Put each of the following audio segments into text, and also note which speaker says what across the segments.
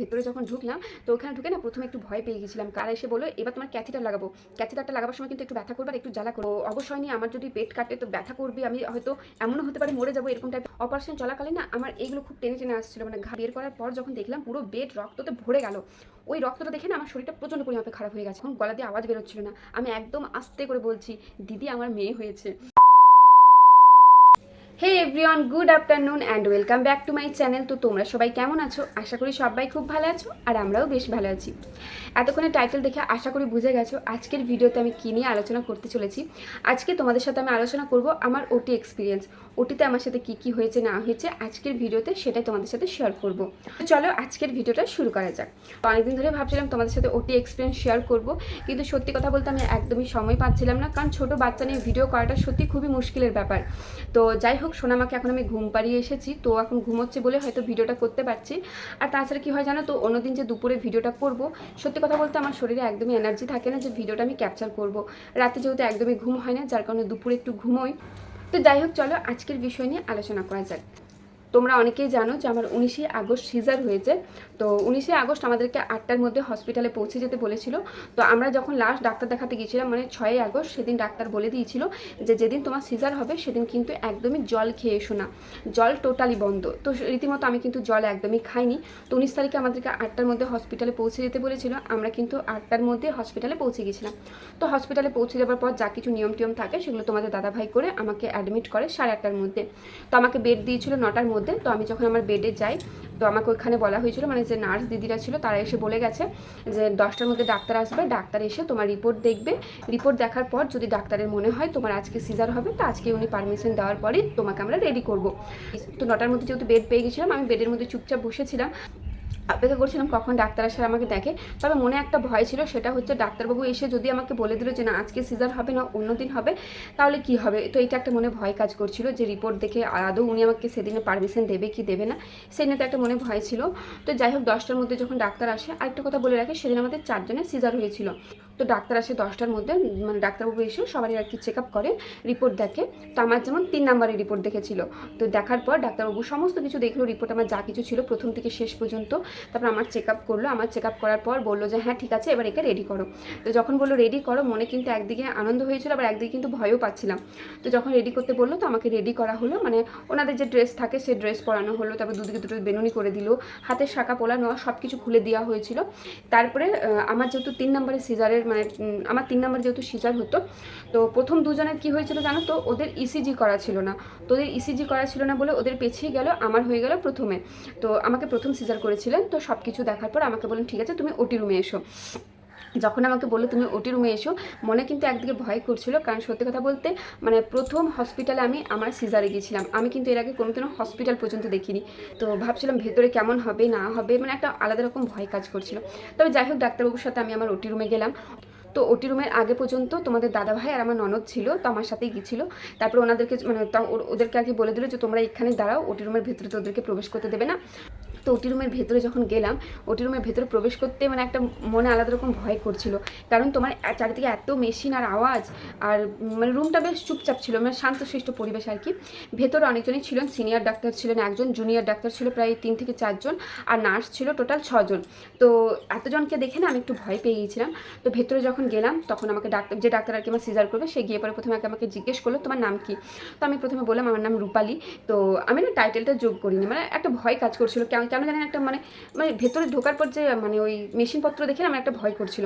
Speaker 1: ভেতরে যখন ঢুকলাম, তো ওখানে ঢুকে না প্রথমে একটু ভয় পেয়ে গেছিলাম। কারা এসে বলো এবার তোমার ক্যাথিটার লাগাবো। ক্যাথিটারটা লাগাবার সময় কিন্তু একটু ব্যথা করবে একটু জ্বালা করব। অবশ্যই নিয়ে আমার যদি পেট কাটে তো ব্যথা করবে, আমি হয়তো এমনও হতে পারে মরে যাব, এরকম টাইপ অপারেশন চলাকালীন না আমার এইগুলো খুব টেনে টেনে আসছিল। মানে ঘা বের করার পর যখন দেখলাম পুরো বেড রক্ততে ভরে গেল। ওই রক্তটা দেখে না আমার শরীরটা প্রচণ্ড পরিমাণে খারাপ হয়ে গেছে। এখন গলা দিয়ে আওয়াজ বেরোচ্ছিল না। আমি একদম আস্তে করে বলছি, দিদি, আমার মেয়ে হয়েছে। Hey everyone good afternoon and welcome back to my channel তো তোমরা সবাই কেমন আছো? আশা করি সবাই খুব ভালো আছো আর আমরাও বেশ ভালো আছি। এতক্ষণে টাইটেল দেখে আশা করি বুঝে গেছো আজকের ভিডিওতে আমি কী নিয়ে আলোচনা করতে চলেছি। আজকে তোমাদের সাথে আমি আলোচনা করব আমার ওটি এক্সপিরিয়েন্স ওটিতে আমার সাথে কী কী হয়েছে, না হয়েছে, আজকের ভিডিওতে সেটাই তোমাদের সাথে শেয়ার করব। চলো আজকের ভিডিওটা শুরু করা যাক। অনেকদিন ধরে ভাবছিলাম তোমাদের সাথে ওটি এক্সপিরিয়েন্স শেয়ার করব, কিন্তু সত্যি কথা বলতে আমি একদমই সময় পাচ্ছিলাম না, কারণ ছোটো বাচ্চা নিয়ে ভিডিও করাটা সত্যি খুবই মুশকিলের ব্যাপার। তো যাই হোক সোনামাকে এখন আমি ঘুম পাড়িয়ে এসেছি, তো এখন ঘুমোচ্ছে বলে হয়তো ভিডিওটা করতে পারছি। আর তাছাড়া কী হয় জানো তো, অন্যদিন যে দুপুরে ভিডিওটা করব, সত্যি কথা বলতে আমার শরীরে একদমই এনার্জি থাকে না যে ভিডিওটা আমি ক্যাপচার করব। রাতে যেহেতু একদমই ঘুম হয় না, যার কারণে দুপুরে একটু ঘুমোই। তো যাই হোক চলো আজকের বিষয় নিয়ে আলোচনা করা যাক। তোমরা অনেকেই জানো যে আমার উনিশে আগস্ট সিজার হয়েছে। তো উনিশে আগস্ট আমাদেরকে আটটার মধ্যে হসপিটালে পৌঁছে যেতে বলেছিল। তো আমরা যখন লাস্ট ডাক্তার দেখাতে গিয়েছিলাম মানে ছয়ই আগস্ট সেদিন ডাক্তার বলে দিয়েছিল যে যেদিন তোমার সিজার হবে সেদিন কিন্তু একদমই জল খেয়ে এসো না। জল টোটালি বন্ধ। তো রীতিমতো আমি কিন্তু জল একদমই খাইনি। তো উনিশ তারিখে আমাদেরকে আটটার মধ্যে হসপিটালে পৌঁছে যেতে বলেছিল। আমরা কিন্তু আটটার মধ্যে হসপিটালে পৌঁছে গেছিলাম তো হসপিটালে পৌঁছে যাওয়ার পর যা কিছু নিয়ম টিয়ম থাকে সেগুলো তোমাদের দাদাভাই করে আমাকে অ্যাডমিট করে সাড়ে আটটার মধ্যে। তো আমাকে বেড দিয়েছিল নটার মধ্যে। তো আমি যখন আমার বেডে যাই, তো আমাকে ওইখানে বলা হয়েছিল মানে যে নার্স দিদিরা ছিল, তারা এসে বলে গেছে যে দশটার মধ্যে ডাক্তার আসবে, ডাক্তার এসে তোমার রিপোর্ট দেখবে। রিপোর্ট দেখার পর যদি ডাক্তারের মনে হয় তোমার আজকে সিজার হবে, তো আজকে উনি পারমিশন দেওয়ার পরেই তোমাকে আমরা রেডি করব। তো নটার মধ্যে যেহেতু বেড পেয়ে গেছিলাম, আমি বেডের মধ্যে চুপচাপ বসেছিলাম। অপেক্ষা করছিলাম কখন ডাক্তার আসার আমাকে দেখে। তবে মনে একটা ভয় ছিল, সেটা হচ্ছে ডাক্তারবাবু এসে যদি আমাকে বলে দিল যে, না, আজকে সিজার হবে না, অন্য দিন হবে, তাহলে কি হবে? তো এটা একটা মনে ভয় কাজ করছিল যে, রিপোর্ট দেখে আদৌ উনি আমাকে সেদিনে পারমিশন দেবে কি দেবে না সেই নিয়ে তো একটা মনে ভয় ছিল। তো যাই হোক, দশটার মধ্যে যখন ডাক্তার আসে, আরেকটা কথা বলে রাখে, সেদিন আমাদের চারজনের সিজার হয়েছিল। তো ডাক্তার আসে দশটার মধ্যে মানে ডাক্তারবাবু এসে সবারই আর কি চেক আপ করে রিপোর্ট দেখে। তো আমার যেমন তিন নাম্বারের রিপোর্ট দেখেছিল। তো দেখার পর ডাক্তারবাবু সমস্ত কিছু দেখল রিপোর্ট আমার যা কিছু ছিল প্রথম থেকে শেষ পর্যন্ত। তারপর আমার চেক আপ করল, আমার চেক আপ করার পর বলল যে হ্যাঁ ঠিক আছে, এবার একে রেডি করো। তো যখন বলল রেডি করো? মনে কিন্তু একদিকে আনন্দ হয়েছিল, আবার একদিকে কিন্তু ভয়ও পাচ্ছিলাম। তো যখন রেডি করতে বলল, তো আমাকে রেডি করা হলো। মানে ওনাদের যে ড্রেস থাকে, সে ড্রেস পরানো হলো, তারপর দুদিকে দুটো বেনুনি করে দিল হাতের শাখা পোলানো সব কিছু খুলে দেওয়া হয়েছিল। তারপরে আমার যেহেতু তিন নম্বরের সিজারের মানে আমার তিন নম্বর যেহেতু সিজার হতো, তো প্রথম দুজনের কি হয়েছিল জানো তো? ওদের ইসিজি করা ছিল না। তো ওদের ইসিজি করা ছিল না বলে ওদের পেছিয়ে গেল, আমার হয়ে গেল প্রথমে। তো আমাকে প্রথম সিজার করেছিলেন, তো সব কিছু দেখার পর আমাকে বলেন ঠিক আছে, তুমি ওটি রুমে এসো। যখন আমাকে বলল, তুমি ওটি রুমে এসো, মনে কিন্তু একদিকে ভয় করছিল। কারণ সত্যি কথা বলতে মানে প্রথম হসপিটালে আমি আমার সিজারে গিয়েছিলাম। আমি কিন্তু এর আগে কোনোদিনও হসপিটাল পর্যন্ত দেখিনি। তো ভাবছিলাম ভেতরে কেমন হবে, না হবে মানে একটা আলাদা রকম ভয় কাজ করছিল। তবে যাই হোক, ডাক্তারবাবুর সাথে আমি আমার ওটি রুমে গেলাম। তো ওটি রুমের আগে পর্যন্ত তোমাদের দাদা ভাই আর আমার ননদ ছিল, তো আমার সাথেই গিয়েছিল। তারপর ওনাদেরকে মানে ওদেরকে আর কি বলে দিল যে, তোমরা এখানে দাঁড়াও ওটি রুমের ভেতরে তো ওদেরকে প্রবেশ করতে দেবে না। তো ওটি রুমের ভেতরে যখন গেলাম ওটি রুমের ভেতরে প্রবেশ করতে মানে একটা মনে আলাদা রকম ভয় করছিল। কারণ তোমার চারিদিকে এত মেশিন আর আওয়াজ, আর মানে রুমটা বেশ চুপচাপ ছিল মানে শান্তশিষ্ট পরিবেশ আর কি। ভেতরে অনেকজনই ছিলেন সিনিয়র ডাক্তার ছিলেন একজন জুনিয়র ডাক্তার ছিল প্রায় তিন থেকে চারজন, আর নার্স ছিল টোটাল ছজন। তো এতজনকে দেখে না আমি একটু ভয় পেয়ে গিয়েছিলাম। তো ভেতরে যখন গেলাম, তখন আমাকে ডাক্তার, যে ডাক্তার আর কি আমার সিজার করবে, সে গিয়ে পরে প্রথমে আগে আমাকে জিজ্ঞেস করল, তোমার নাম কি? তো আমি প্রথমে বললাম, আমার নাম রূপালী। তো আমি না টাইটেলটা যোগ করিনি মানে একটা ভয় কাজ করছিল কেন কেন জানি না একটা মানে মানে ভেতরে ঢোকার পর যে মানে ওই মেশিনপত্র দেখে আমার একটা ভয় করছিল।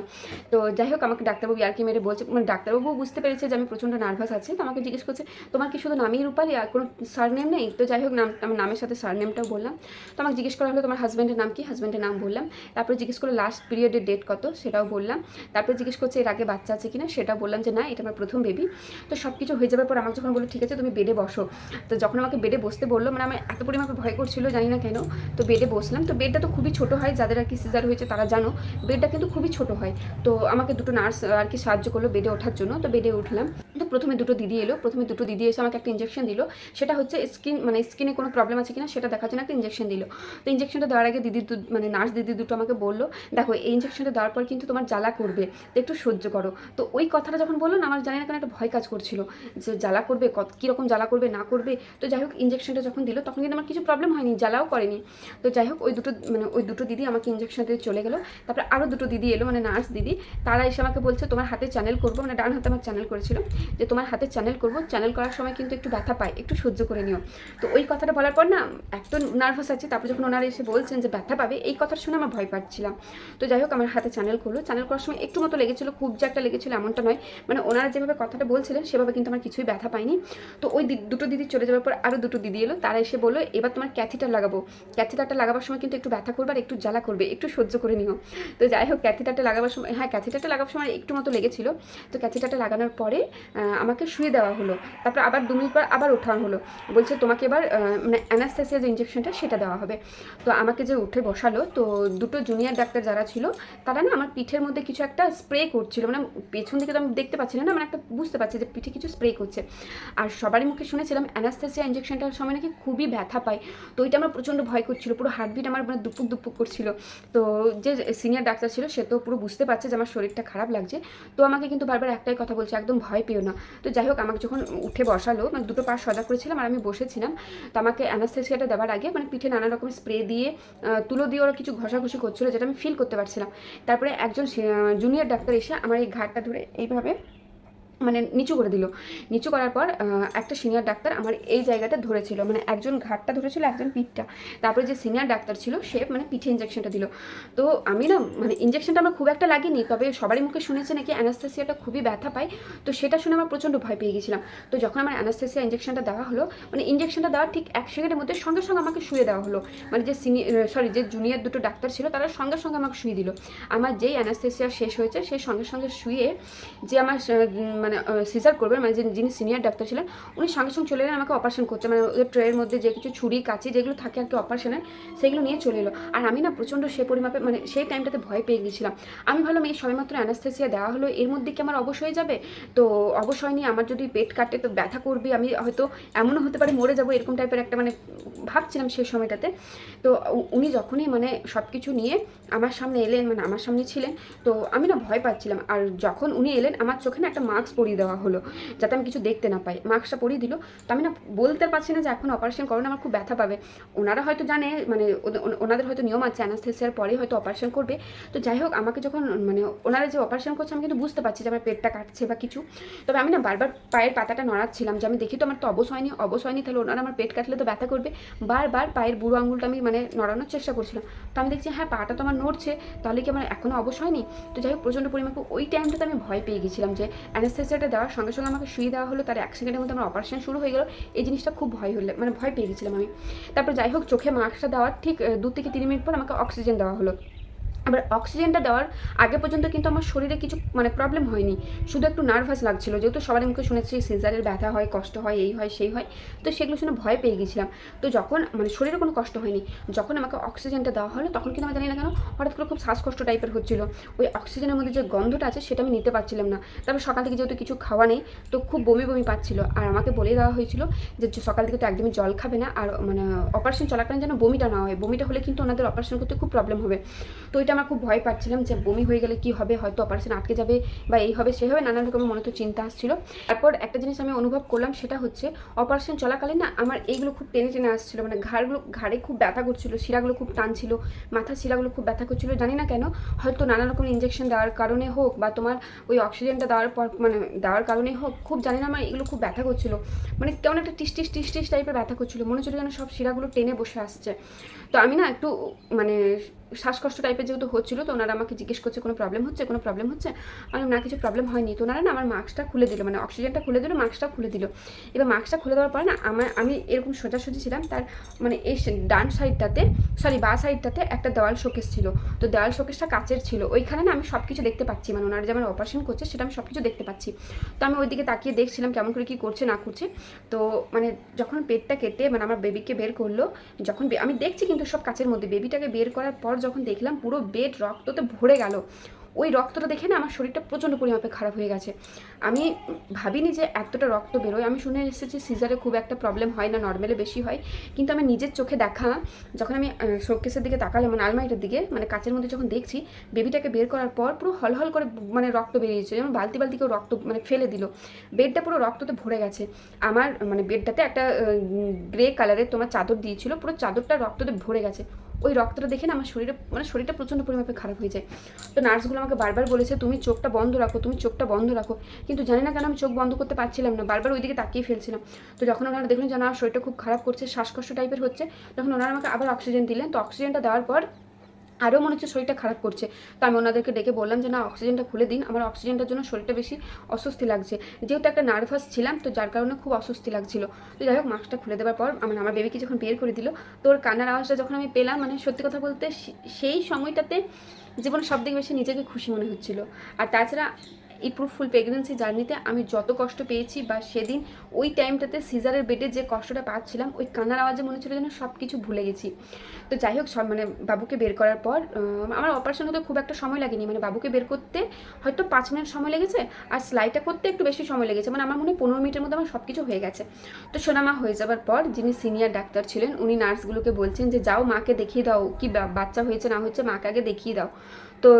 Speaker 1: তো যাই হোক, আমাকে ডাক্তারবাবু আর কি মেরে বলছে মানে ডাক্তারবাবু বুঝতে পেরেছে যে আমি প্রচণ্ড নার্ভাস আছি। তো আমাকে জিজ্ঞেস করছে, তোমার কি শুধু নামই রূপালি আর কোনো সারনেম নেই? তো যাই হোক, নাম, আমার নামের সাথে সারনেমটাও বললাম। তো আমাকে জিজ্ঞেস করা হলো, তোমার হাজব্যান্ডের নাম কি? হাজব্যান্ডের নাম বললাম। তারপরে জিজ্ঞেস করল লাস্ট পিরিয়ডের ডেট কত? সেটাও বললাম। তারপরে জিজ্ঞেস করছে, এর আগে বাচ্চা আছে কিনা? সেটা বললাম যে, না, এটা আমার প্রথম বেবি তো সব কিছু হয়ে যাবার পর আমাকে যখন বলল, ঠিক আছে, তুমি বেডে বসো। তো যখন আমাকে বেডে বসতে বলল মানে আমার এত পরিমাণে ভয় করছিল, জানি না কেন। তো বেডে বসলাম। তো বেডটা তো খুবই ছোট হয়, যাদের আর কি সিজার হয়েছে তারা জানো। বেডটা কিন্তু খুবই ছোট হয়। তো আমাকে দুটো নার্স আর কি সাহায্য করল বেডে ওঠার জন্য। তো বেডে উঠলাম। তো প্রথমে দুটো দিদি এলো। প্রথমে দুটো দিদি এসে আমাকে একটা ইঞ্জেকশন দিল। সেটা হচ্ছে স্কিন মানে স্কিনে কোনো প্রবলেম আছে কিনা সেটা দেখার জন্য একটা ইঞ্জেকশন দিল। তো ইঞ্জেকশনটা দেওয়ার আগে দিদি মানে নার্স দিদি দুটো আমাকে বলল, দেখো, এই ইঞ্জেকশনটা দেওয়ার পর কিন্তু তোমার জ্বালা করবে। তো একটু সহ্য করো। তো ওই কথাটা যখন বলল, না, আমার জানি না কেন একটা ভয় কাজ করছিল যে জ্বালা করবে কীরকম জ্বালা করবে, না করবে। তো যাই হোক ইঞ্জেকশনটা যখন দিল, তখন কিন্তু আমার কিছু প্রবলেম হয়নি, জ্বালাও করেনি। তো যাই হোক, ওই দুটো মানে ওই দুটো দিদি আমাকে ইঞ্জেকশন দিয়ে চলে গেলো। তারপরে আরও দুটো দিদি এলো মানে নার্স দিদি। তারা এসে আমাকে বলছে, তোমার হাতে চ্যানেল করব। মানে ডান হাতে আমার চ্যানেল করেছিল যে, তোমার হাতে চ্যানেল করব। চ্যানেল করার সময় কিন্তু একটু ব্যথা পায়, একটু সহ্য করে নিও। তো ওই কথাটা বলার পর না, এত নার্ভাস আছে। তারপর যখন ওনারা এসে বলছেন যে, ব্যথা পাবে? এই কথাটা শুনে আমার ভয় পাচ্ছিলাম। তো যাই হোক, আমার হাতে চ্যানেল করল। চ্যানেল করার সময় একটু মতো লেগেছিলো, খুব যে একটা লেগেছিলো এমনটা নয়। মানে ওনারা যেভাবে কথাটা বলছিলেন, সেভাবে কিন্তু আমার কিছুই ব্যথা পাইনি তো ওই দুটো দিদি চলে যাওয়ার পর আরও দুটো দিদি এলো। তারা এসে বলল, এবার তোমার ক্যাথিটার লাগাবো। ক্যাথিটারটা লাগাবার সময় কিন্তু একটু ব্যথা করবে আর একটু জ্বালা করবে, একটু সহ্য করে নিও। তো যাই হোক, ক্যাথিটারটা লাগাবার সময় হ্যাঁ ক্যাথিটারটা লাগাবার সময় একটু মতো লেগেছিল। তো ক্যাথিটারটা লাগানোর পরে আমাকে শুয়ে দেওয়া হলো। তারপর আবার দু মিনিট পর আবার ওঠানো হলো। বলছে তোমাকে এবার মানে অ্যানাস্থেসিয়া যে ইঞ্জেকশনটা সেটা দেওয়া হবে। তো আমাকে যে উঠে বসালো, তো দুটো জুনিয়র ডাক্তার যারা ছিল, তারা না আমার পিঠের মধ্যে কিছু একটা স্প্রে করছিল। মানে পেছন দিকে তো আমি দেখতে পাচ্ছি না না মানে একটা বুঝতে পারছি যে পিঠে কিছু স্প্রে করছে। আর সবারই মুখে শুনেছিলাম অ্যানাস্থেসিয়া ইঞ্জেকশনটার সময় নাকি খুবই ব্যথা পায়। তো ওইটা আমার প্রচণ্ড ভয় করছিল। পুরো হার্টবিট আমার মানে দুপুক দুপুক করছিল। তো যে সিনিয়র ডাক্তার ছিল, সে তো পুরো বুঝতে পারছে যে আমার শরীরটা খারাপ লাগছে। তো আমাকে কিন্তু বারবার একটাই কথা বলছে, একদম ভয় পেও না। তো যাই হোক, আমাকে যখন উঠে বসালো মানে দুটো পা সজা করেছিলাম আর আমি বসেছিলাম, তো আমাকে অ্যানাস্থেসিয়াটা দেওয়ার আগে মানে পিঠে নানা রকম স্প্রে দিয়ে তুলো দিয়ে ওরা কিছু ঘষাঘষি করছিল যেটা আমি ফিল করতে পারছিলাম। তারপরে একজন জুনিয়র ডাক্তার এসে আমার এই ঘাটটা ধরে এইভাবে মানে নিচু করে দিল। নিচু করার পর একটা সিনিয়র ডাক্তার আমার এই জায়গাটা ধরেছিল মানে একজন ঘাটটা ধরেছিল, একজন পিঠটা। তারপরে যে সিনিয়র ডাক্তার ছিল, সে মানে পিঠে ইঞ্জেকশনটা দিল। তো আমি না মানে ইঞ্জেকশনটা আমার খুব একটা লাগেনি, তবে সবারই মুখে শুনেছে নাকি অ্যানাস্থেসিয়াটা খুবই ব্যথা পায়। তো সেটা শুনে আমার প্রচণ্ড ভয় পেয়ে গেছিলাম। তো যখন আমার অ্যানাস্থেসিয়া ইঞ্জেকশনটা দেওয়া হলো মানে ইঞ্জেকশনটা দেওয়ার ঠিক এক সেকেন্ডের মধ্যে সঙ্গে সঙ্গে আমাকে শুয়ে দেওয়া হলো। মানে যে সিনিয়র সরি যে জুনিয়র দুটো ডাক্তার ছিল, তারা সঙ্গে সঙ্গে আমাকে শুয়ে দিল। আমার যেই অ্যানাস্থেসিয়া শেষ হয়েছে, সেই সঙ্গে সঙ্গে শুয়ে যে আমার মানে সিজার করবেন মানে যিনি সিনিয়র ডাক্তার ছিলেন, উনি সঙ্গে সঙ্গে চলে এলেন আমাকে অপারেশন করতে। মানে ওদের ট্রেয়ের মধ্যে যে কিছু ছুরি, কাঁচি যেগুলো থাকে আর কি অপারেশনের সেগুলো নিয়ে চলে এলো। আর আমি না প্রচণ্ড সে পরিমাপে মানে সেই টাইমটাতে ভয় পেয়ে গেছিলাম আমি ভাবলাম, এই সবেমাত্র অ্যানাস্থেসিয়া দেওয়া হলো, এর মধ্যে কি আমার অবশ্যই যাবে? তো অবশ্যই নিয়ে আমার যদি পেট কাটে তো ব্যথা করবে, আমি হয়তো এমনও হতে পারে মরে যাব, এরকম টাইপের একটা মানে ভাবছিলাম সেই সময়টাতে। তো উনি যখনই মানে সব কিছু নিয়ে আমার সামনে এলেন মানে আমার সামনে ছিলেন, তো আমি না ভয় পাচ্ছিলাম। আর যখন উনি এলেন, আমার চোখে না একটা মাস্ক পরিয়ে দেওয়া হলো, যাতে আমি কিছু দেখতে না পাই। মাস্কটা পরিয়ে দিল। তো আমি না বলতে পারছি না যে এখন অপারেশন করোনা আমার খুব ব্যথা পাবে। ওনারা হয়তো জানে মানে ওনাদের হয়তো নিয়ম আছে অ্যানাস্থেসিয়ার পরে হয়তো অপারেশন করবে। তো যাই হোক, আমাকে যখন মানে ওনারা যে অপারেশন করছে, আমি কিন্তু বুঝতে পারছি যে আমার পেটটা কাটছে বা কিছু। তবে আমি না বারবার পায়ের পাতাটা নড়াচ্ছিলাম যে আমি দেখি তো আমার তো অবশ হয়নি অবশ হয়নি, তাহলে ওনারা আমার পেট কাটলে তো ব্যথা করবে। বারবার পায়ের বুড়ো আঙুলটা আমি মানে নড়ানোর চেষ্টা করছিলাম। তো আমি দেখছি হ্যাঁ পাটা তো আমার নড়ছে, তাহলে কি আমার এখনও অবশ হয়নি? তো যাই হোক, প্রচণ্ড পরিমাণে ওই টাইমটাতে আমি ভয় পেয়ে গেছিলাম যে অ্যানাস্থেসিয়াটা দেওয়ার সঙ্গে সঙ্গে আমাকে শুয়ে দেওয়া হলো, তার এক সেকেন্ডের মধ্যে আমার অপারেশন শুরু হয়ে গেল। এই জিনিসটা খুব ভয় হলো মানে ভয় পেয়ে গেছিলাম আমি। তারপর যাই হোক, চোখে মাস্কটা দেওয়ার ঠিক দু থেকে তিন মিনিট পর আমাকে অক্সিজেন দেওয়া হলো। আবার অক্সিজেনটা দেওয়ার আগে পর্যন্ত কিন্তু আমার শরীরে কিছু মানে প্রবলেম হয়নি। শুধু একটু নার্ভাস লাগছিল, যেহেতু সবার মুখে শুনেছি সিজারের ব্যথা হয়, কষ্ট হয়, এই হয়, সেই হয়, তো সেগুলো শুনে ভয় পেয়ে গেছিলাম। তো যখন মানে শরীরে কোনো কষ্ট হয়নি, যখন আমাকে অক্সিজেনটা দেওয়া হলো, তখন কিন্তু আমি জানি না কেন হঠাৎ করে খুব শ্বাসকষ্ট টাইপের হচ্ছিল। ওই অক্সিজেনের মধ্যে যে গন্ধটা আছে, সেটা আমি নিতে পারছিলাম না। তারপর সকাল থেকে যেহেতু কিছু খাওয়া নেই, তো খুব বমি বমি পাচ্ছিল। আর আমাকে বলে দেওয়া হয়েছিল যে সকাল থেকে তো একদমই জল খাবে না, আর মানে অপারেশন চলাকালীন যেন বমিটা না হয়। বমিটা হলে কিন্তু ওনাদের অপারেশন করতে খুব প্রবলেম হবে। তো এটা আমার খুব ভয় পাচ্ছিলাম যে বমি হয়ে গেলে কি হবে, হয়তো অপারেশন আটকে যাবে বা এই হবে, সে হবে নানান রকমের মনে তো চিন্তা আসছিল। তারপর একটা জিনিস আমি অনুভব করলাম, সেটা হচ্ছে অপারেশন চলাকালীন না আমার এইগুলো খুব টেনে টেনে আসছিল মানে ঘাড়গুলো, ঘাড়ে খুব ব্যথা করছিল, শিরাগুলো খুব টানছিল, মাথার শিরাগুলো খুব ব্যথা করছিল, জানি না কেন, হয়তো নানা রকম ইঞ্জেকশন দেওয়ার কারণে হোক বা তোমার ওই অক্সিজেনটা দেওয়ার পর মানে দেওয়ার কারণে হোক, খুব জানি না আমার এগুলো খুব ব্যথা করছিল মানে কেমন একটা টিস টিস টিস টিস টাইপের ব্যথা করছিল, মনে হচ্ছিল যেন সব শিরাগুলো টেনে বসে আসছে। তো আমি না একটু মানে শ্বাসকষ্ট টাইপের যেহেতু হচ্ছিল, তো ওনারা আমাকে জিজ্ঞেস করছে, কোনো প্রবলেম হচ্ছে? কোনো প্রবলেম হচ্ছে? আমি না, কিছু প্রবলেম হয়নি। তো ওনারা না আমার মাস্কটা খুলে দিল মানে অক্সিজেনটা খুলে দিল, মাস্কটা খুলে দিল। এবার মাস্কটা খুলে দেওয়ার পরে না, আমার, আমি এরকম সোজাসুজি ছিলাম, তার মানে এই ডান সাইডটাতে সরি বা সাইডটাতে একটা দেওয়াল শোকেস ছিল। তো দেওয়াল শোকেসটা কাচের ছিল। ওইখানে না আমি সব কিছু দেখতে পাচ্ছি মানে ওনারা যেমন অপারেশন করছে, সেটা আমি সব কিছু দেখতে পাচ্ছি। তো আমি ওইদিকে তাকিয়ে দেখছিলাম কেমন করে কী করছে, না করছে। তো মানে যখন পেটটা কেটে মানে আমার বেবিকে বের করল, যখন আমি দেখছি কিন্তু সব কাচের মধ্যে বেবিটাকে বের করার পর যখন দেখলাম পুরো বেড রক্ততে ভরে গেল, ওই রক্তটা দেখে না আমার শরীরটা প্রচণ্ড পরিমাপে খারাপ হয়ে গেছে। আমি ভাবিনি যে এতটা রক্ত বেরোয়। আমি শুনে এসেছি সিজারে খুব একটা প্রবলেম হয় না নর্মালে বেশি হয়। কিন্তু আমি নিজের চোখে দেখা, যখন আমি শোকেসের দিকে তাকালাম মানে আলমারিটার দিকে মানে কাচের মধ্যে যখন দেখছি, বেবিটাকে বের করার পর পুরো হলহল করে মানে রক্ত বেরিয়েছে যেমন বালতি বালতি কেউ রক্ত মানে ফেলে দিল। বেডটা পুরো রক্ততে ভরে গেছে। আমার মানে বেডটাতে একটা গ্রে কালারের তোমার চাদর দিয়েছিল। পুরো চাদরটা রক্ততে ভরে গেছে। ওই রক্তটা দেখে না আমার শরীরে মানে শরীরটা প্রচণ্ড পরিমাণে খারাপ হয়ে যায়। তো নার্সগুলো আমাকে বারবার বলেছে, তুমি চোখটা বন্ধ রাখো, তুমি চোখটা বন্ধ রাখো। কিন্তু জানি না কেন আমি চোখ বন্ধ করতে পারছিলাম না, বারবার ওইদিকে তাকিয়ে ফেলছিলাম। তো যখন ওনারা দেখলেন যে আমার শরীরটা খুব খারাপ করছে, শ্বাসকষ্ট টাইপের হচ্ছে, তখন ওনারা আমাকে আবার অক্সিজেন দিলেন। তো অক্সিজেনটা দেওয়ার পর আরও মনে হচ্ছে শরীরটা খারাপ করছে। তো আমি ওনাদেরকে ডেকে বললাম যে, না অক্সিজেনটা খুলে দিন। আমার অক্সিজেনটার জন্য শরীরটা বেশি অস্বস্তি লাগছে। যেহেতু একটা নার্ভাস ছিলাম, তো যার কারণে খুব অস্বস্তি লাগছিল। তো যাই হোক মাস্কটা খুলে দেওয়ার পর মানে আমার বেবিকে যখন বের করে দিল। তো ওর কান্নার আওয়াজটা যখন আমি পেলাম মানে সত্যি কথা বলতে সেই সময়টাতে জীবনে সব থেকে বেশি নিজেকে খুশি মনে হচ্ছিল। আর তাছাড়া এই ফুল প্রেগনেন্সি জার্নিতে আমি যত কষ্ট পেয়েছি বা সেদিন ওই টাইমটাতে সিজারের বেডে যে কষ্টটা পাচ্ছিলাম, ওই কান্নার আওয়াজে মনে হচ্ছিল যেন সব কিছু ভুলে গেছি। তো যাই হোক, সব মানে বাবুকে বের করার পর আমার অপারেশন হতে খুব একটা সময় লাগেনি। মানে বাবুকে বের করতে হয়তো পাঁচ মিনিট সময় লেগেছে, আর সেলাইটা করতে একটু বেশি সময় লেগেছে। মানে আমার মনে হয় পনেরো মিনিটের মধ্যে আমার সব কিছু হয়ে গেছে। তো সোনামা হয়ে যাবার পর যিনি সিনিয়র ডাক্তার ছিলেন, উনি নার্সগুলোকে বলছেন যে, যাও মাকে দেখিয়ে দাও, কি বাচ্চা হয়েছে না হয়েছে মাকে আগে দেখিয়ে দাও। তো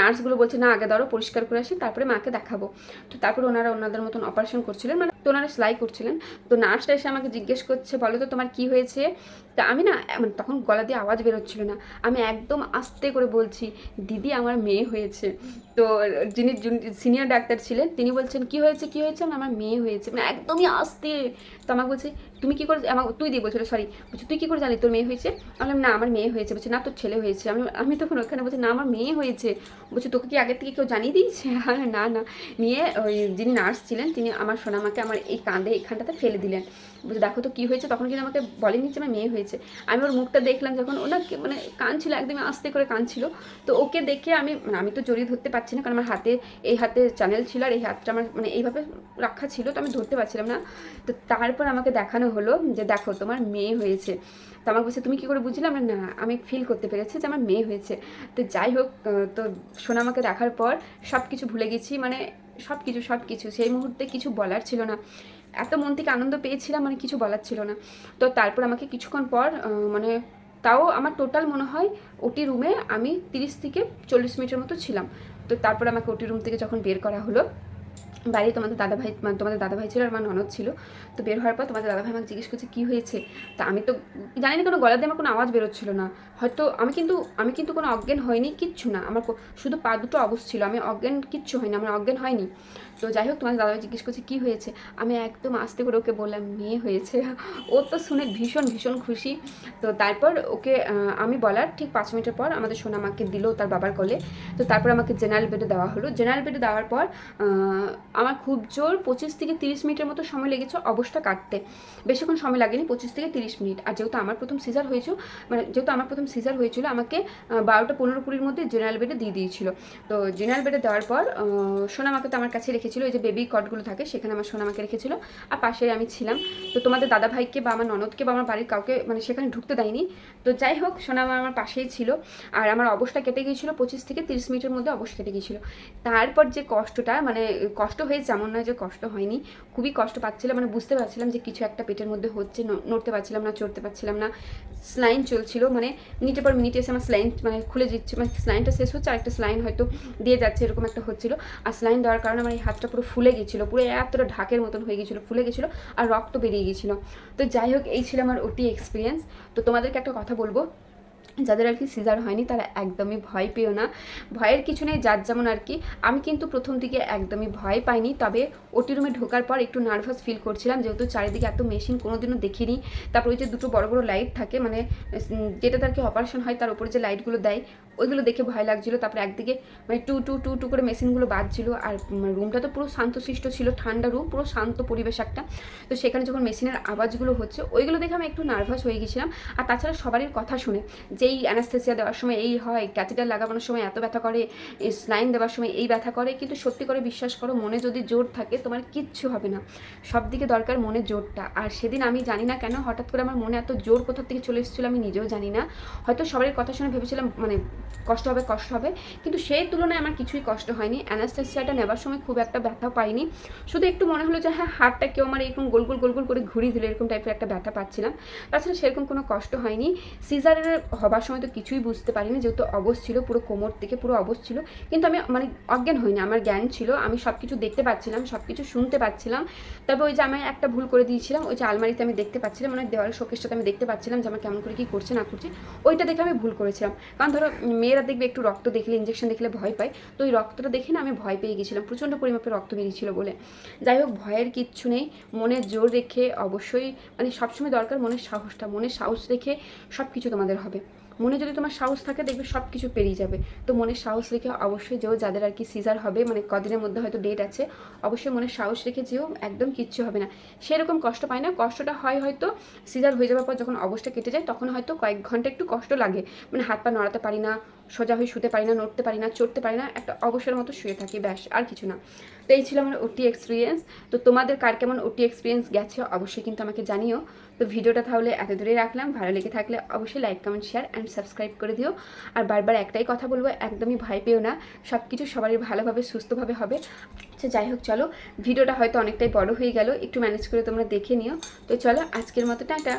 Speaker 1: নার্সগুলো বলছে, না, আগে ধরো পরিষ্কার করে আসি, তারপরে মাকে দেখাবো। তো তারপরে ওনারা ওনাদের মতন অপারেশন করছিলেন। মানে তো ওনারা সেলাই করছিলেন। তো নার্সটা এসে আমাকে জিজ্ঞেস করছে বলো তো তোমার কি হয়েছে? তা আমি না মানে তখন গলা দিয়ে আওয়াজ বেরোচ্ছিল না। আমি একদম আস্তে করে বলছি দিদি আমার মেয়ে হয়েছে। তো যিনি সিনিয়র ডাক্তার ছিলেন তিনি বলছেন কি হয়েছে কি হয়েছে? আমি, আমার মেয়ে হয়েছে। মানে একদমই আস্তে। তো আমাকে বলছে তুমি কি করে আমার তুই দিয়ে বলছিল সরি বলছে তুই কী করে জানি তোর মেয়ে হয়েছে? আমি না আমার মেয়ে হয়েছে। বলছে না তোর ছেলে হয়েছে। আমি আমি তখন ওখানে বলছি না আমার মেয়ে হয়েছে। বলছে তোকে কি আগের থেকে কেউ জানিয়ে দিয়েছে? না না। নিয়ে ওই যিনি নার্স ছিলেন তিনি আমার সোনামাকে আমার এই কাঁধে এখানটাতে ফেলে দিলেন। বলছে, দেখো তো কী হয়েছে? তখন কিন্তু আমাকে বলেনি যে আমার মেয়ে হয়েছে। আমি ওর মুখটা দেখলাম যখন ওনা মানে কাঁদছিল একদমই আস্তে করে কাঁদছিল তো ওকে দেখে আমি মানে আমি তো জড়িয়ে ধরতে পারছি না, কারণ আমার হাতে, এই হাতে চ্যানেল ছিল আর এই হাতটা আমার মানে এইভাবে রাখা ছিল তো আমি ধরতে পারছিলাম না। তো তারপর আমাকে দেখানো হলো যে, দেখো, তোমার মেয়ে হয়েছে। তো আমাকে বলছে, তুমি কী করে বুঝলে? আমরা না, আমি ফিল করতে পেরেছি যে আমার মেয়ে হয়েছে। তো যাই হোক তো সোনা আমাকে দেখার পর সব কিছু ভুলে গেছি। মানে সব কিছু সব কিছু সেই মুহূর্তে কিছু বলার ছিল না। এত মন থেকে আনন্দ পেয়েছিলাম মানে কিছু বলার ছিল না। তো তারপর আমাকে কিছুক্ষণ পর মানে তাও আমার টোটাল মনে হয় ওটি রুমে আমি তিরিশ থেকে চল্লিশ মিনিটের মতো ছিলাম। তো তারপর আমাকে ওটি রুম থেকে যখন বের করা হলো বাইরে তোমাদের দাদাভাই মানে তোমাদের দাদা ভাই ছিল আর আমার ননদ ছিল। তো বের হওয়ার পর তোমাদের দাদা ভাই আমাকে জিজ্ঞেস করছে, কী হয়েছে? তা আমি তো জানি না কোনো গলা দিয়ে আমার কোনো আওয়াজ বেরোচ্ছিল না। হয়তো আমি কিন্তু আমি কিন্তু কোনো অজ্ঞান হয়নি কিচ্ছু না। আমার শুধু পা দুটো অবশ ছিল। আমি অজ্ঞান কিচ্ছু হয়নি আমার অজ্ঞান হয়নি। তো যাই হোক তোমাদের দাদাভাই জিজ্ঞেস করছে, কী হয়েছে? আমি একদম আস্তে করে ওকে বললাম, মেয়ে হয়েছে। ও তো শুনে ভীষণ ভীষণ খুশি। তো তারপর ওকে আমি বলার ঠিক পাঁচ মিনিটের পর আমাদের সোনামাকে দিল তার বাবার কোলে। তো তারপর আমাকে জেনারেল বেডে দেওয়া হলো। জেনারেল বেডে দেওয়ার পর আমার খুব জোর পঁচিশ থেকে তিরিশ মিনিটের মতো সময় লেগেছে অবস্থা কাটতে। বেশিক্ষণ সময় লাগেনি, পঁচিশ থেকে তিরিশ মিনিট। আর যেহেতু আমার প্রথম সিজার হয়েছিল মানে যেহেতু আমার প্রথম সিজার হয়েছিল, আমাকে বারোটা পনেরো কুড়ির মধ্যে জেনারেল বেডে দিয়ে দিয়েছিল। তো জেনারেল বেডে দেওয়ার পর সোনামাকে তো আমার কাছে রেখেছিল ওই যে বেবি কটগুলো থাকে, সেখানে আমার সোনামাকে রেখেছিল। আর পাশে আমি ছিলাম। তো তোমাদের দাদা ভাইকে বা আমার ননদকে বা আমার বাড়ির কাউকে মানে সেখানে ঢুকতে দেয়নি। তো যাই হোক, সোনামা আমার পাশেই ছিল। আর আমার অবস্থা কেটে গিয়েছিল পঁচিশ থেকে তিরিশ মিনিটের মধ্যে অবস্থা কেটে গিয়েছিল। তারপর যে কষ্টটা মানে কষ্ট হয়েছে এমন নয় যে কষ্ট হয়নি, খুবই কষ্ট পাচ্ছিলাম। মানে বুঝতে পারছিলাম যে কিছু একটা পেটের মধ্যে হচ্ছে নড়তে পারছিলাম না, চড়তে পারছিলাম না। স্লাইন চলছিল মানে মিনিটের পর মিনিটে এসে আমার স্লাইন মানে খুলে দিচ্ছে মানে স্লাইনটা শেষ হচ্ছে আর একটা স্লাইন হয়তো দিয়ে যাচ্ছে, এরকম একটা হচ্ছিল। আর স্লাইন দেওয়ার কারণে আমার এই হাতটা পুরো ফুলে গেছিল, পুরো এতটা ঢাকের মতন হয়ে গেছিল, ফুলে গেছিল আর রক্ত বেরিয়ে গেছিল। তো যাই হোক, এই ছিল আমার ওটি এক্সপিরিয়েন্স তো তোমাদেরকে একটা কথা বলব, যাদের আর কি সিজার হয়নি তারা একদমই ভয় পেও না। ভয়ের কিছু নেই, যার যেমন আর কি। আমি কিন্তু প্রথম দিকে একদমই ভয় পাইনি, তবে ওটি রুমে ঢোকার পর একটু নার্ভাস ফিল করছিলাম, যেহেতু চারিদিকে এত মেশিন কোনোদিনও দেখিনি। তারপর ওই যে দুটো বড় বড় লাইট থাকে মানে যেটা তার কি অপারেশন হয়, তার উপরে যে লাইটগুলো দেয় ওইগুলো দেখে ভয় লাগছিল। তারপরে একদিকে মানে টু টু টু টু করে মেশিনগুলো বাজছিল আর রুমটা তো পুরো শান্তশিষ্ট ছিল, ঠান্ডা রুম পুরো শান্ত পরিবেশ একটা। তো সেখানে যখন মেশিনের আওয়াজগুলো হচ্ছে, ওইগুলো দেখে আমি একটু নার্ভাস হয়ে গেছিলাম। আর তাছাড়া সবারই কথা শুনে, যেই অ্যানাস্থেসিয়া দেওয়ার সময় এই হয় ক্যাথেটার লাগানোর সময় এত ব্যথা করে স্লাইন দেওয়ার সময় এই ব্যথা করে, কিন্তু সত্যি করে বিশ্বাস করো, মনে যদি জোর থাকে, তোমার কিচ্ছু হবে না। সব দিকে দরকার মনে জোরটা। আর সেদিন আমি জানি না কেন, হঠাৎ করে আমার মনে এত জোর কোথা থেকে চলে এসেছিল আমি নিজেও জানি না। হয়তো সবারই কথা শুনে ভেবেছিলাম মানে কষ্ট হবে কষ্ট হবে। কিন্তু সেই তুলনায় আমার কিছুই কষ্ট হয়নি। অ্যানাস্টেসিয়াটা নেবার সময় খুব একটা ব্যথা পাইনি। শুধু একটু মনে হলো যে হ্যাঁ হাতটা কেউ আমার এরকম গোল গোল গোল গোল করে ঘুরিয়ে দিল, এরকম টাইপের একটা ব্যথা পাচ্ছিলাম। তাছাড়া সেরকম কোনো কষ্ট হয়নি। সিজারের হবার সময় তো কিছুই বুঝতে পারিনি। যেহেতু অবশ ছিল, পুরো কোমর থেকে পুরো অবশ ছিল। কিন্তু আমি মানে অজ্ঞান হইনি। আমার জ্ঞান ছিল। আমি সব কিছু দেখতে পাচ্ছিলাম সব কিছু শুনতে পাচ্ছিলাম। তবে ওই যে আমি একটা ভুল করে দিয়েছিলাম, ওই যে আলমারিতে আমি দেখতে পাচ্ছিলাম মানে দেওয়ালের শোকেসটাতে আমি দেখতে পাচ্ছিলাম যে, আমার কেমন করে কী করছে, না করছে, ওইটা দেখে আমি ভুল করেছিলাম। কারণ ধরো মেয়েরা দেখবে একটু রক্ত দেখলে ইঞ্জেকশন দেখলে ভয় পায়। তো ওই রক্তটা দেখে না আমি ভয় পেয়ে গেছিলাম, প্রচণ্ড পরিমাপে রক্ত বেরিয়েছিল বলে। যাই হোক, ভয়ের কিচ্ছু নেই মনে জোর রেখে অবশ্যই মানে সবসময় দরকার মনের সাহসটা, মনের সাহস রেখে সব কিছু তোমাদের হবে। মনে যদি তোমার সাহস থাকে দেখবে সব কিছু পেরিয়ে যাবে। তো মনের সাহস রেখে অবশ্যই যেও, যাদের আর কি সিজার হবে মানে কদিনের মধ্যে হয়তো ডেট আছে, অবশ্যই মনের সাহস রেখে যেও, একদম কিচ্ছু হবে না। সেরকম কষ্ট পায় না, কষ্টটা হয় হয়তো সিজার হয়ে যাওয়ার পর যখন অবস্থা কেটে যায়, তখন হয়তো কয়েক ঘণ্টা একটু কষ্ট লাগে। মানে হাত পা নড়াতে পারি না, সোজা হয়ে শুতে পারি না, নড়তে পারি না, চড়তে পারি না, একটা অবসরের মতো শুয়ে থাকি, ব্যাস, আর কিছু না। তো এই ছিল আমার ওটি এক্সপিরিয়েন্স তো তোমাদের কার কেমন ওটি এক্সপিরিয়েন্স গেছে, অবশ্যই কিন্তু আমাকে জানিও। তো ভিডিওটা তাহলে এত দূরে রাখলাম। ভালো লেগে থাকলে অবশ্যই like comment share and subscribe করে দিও। আর বারবার একটাই কথা বলব, একদমই ভয় পেও না। সব কিছু সবারই ভালোভাবে, সুস্থভাবে হবে। আচ্ছা যাই হোক, চলো। ভিডিওটা হয়তো অনেকটাই বড় হয়ে গেল, একটু ম্যানেজ করে তোমরা দেখে নিও। তো চলো, আজকের মতো, টাটা।